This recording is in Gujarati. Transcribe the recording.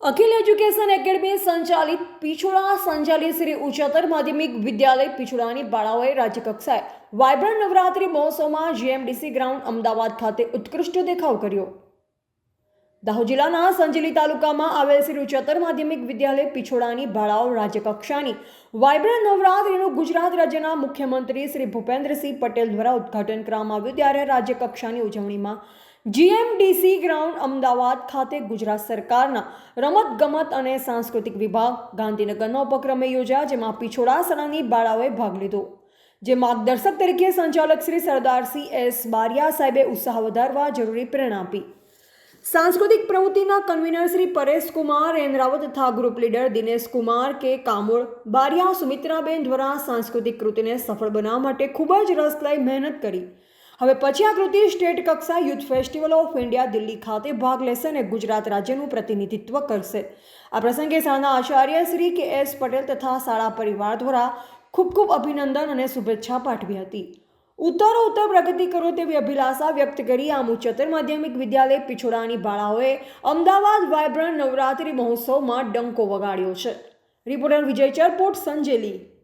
અખિલ એજ્યુકેશન એકેડમી સંચાલિત પિછોડા સંચાલિત શ્રી ઉચ્ચતર માધ્યમિક વિદ્યાલય પીછોડાની બાળાઓએ રાજ્યકક્ષાએ વાયબ્રન્ટ નવરાત્રી મહોત્સવમાં જીએમડીસી ગ્રાઉન્ડ અમદાવાદ ખાતે ઉત્કૃષ્ટ દેખાવ કર્યો. દાહોદ જિલ્લાના સંજેલી તાલુકામાં આવેલ શ્રી ઉચ્ચતર માધ્યમિક વિદ્યાલય પિછોડાની બાળાઓ રાજ્યકક્ષાની વાયબ્રન્ટ નવરાત્રીનું ગુજરાત રાજ્યના મુખ્યમંત્રી શ્રી ભૂપેન્દ્રસિંહ પટેલ દ્વારા ઉદ્ઘાટન કરવામાં આવ્યું. ત્યારે રાજ્યકક્ષાની ઉજવણીમાં જીએમડીસી ગ્રાઉન્ડ અમદાવાદ ખાતે ગુજરાત સરકારના રમત ગમત અને સાંસ્કૃતિક વિભાગ ગાંધીનગરના ઉપક્રમે યોજાયા, જેમાં પિછોડા શાળાની બાળાઓએ ભાગ લીધો. જે માર્ગદર્શક તરીકે સંચાલક શ્રી સરદારસિંહ એસ બારિયા સાહેબે ઉત્સાહ વધારવા જરૂરી પ્રેરણા આપી. સાંસ્કૃતિક પ્રવૃત્તિના કન્વીનર શ્રી પરેશ કુમાર, એન રાવત તથા ગ્રુપ લીડર દિનેશ કુમાર કે કામોળ બારિયા સુમિત્રાબેન દ્વારા સાંસ્કૃતિક કૃતિને સફળ બનાવવા માટે ખૂબ જ રસ લઈ મહેનત કરી. હવે પછી આ કૃતિ સ્ટેટ કક્ષા youth festival of India Delhi ખાતે ભાગ લેશે અને ગુજરાત રાજ્યનું પ્રતિનિધિત્વ કરશે. આ પ્રસંગે શાળાના આચાર્ય શ્રી કે એસ પટેલ તથા શાળા પરિવાર દ્વારા ખૂબ ખૂબ અભિનંદન અને શુભેચ્છા પાઠવી હતી. ઉત્તરો ઉત્તર પ્રગતિ કરો તેવી અભિલાષા વ્યક્ત કરી આમ ઉચ્ચતર માધ્યમિક વિદ્યાલય પિછોડાની બાળાઓએ અમદાવાદ વાયબ્રન્ટ નવરાત્રિ મહોત્સવમાં ડંકો વગાડ્યો છે. રિપોર્ટર વિજય ચરપોટ, સંજેલી.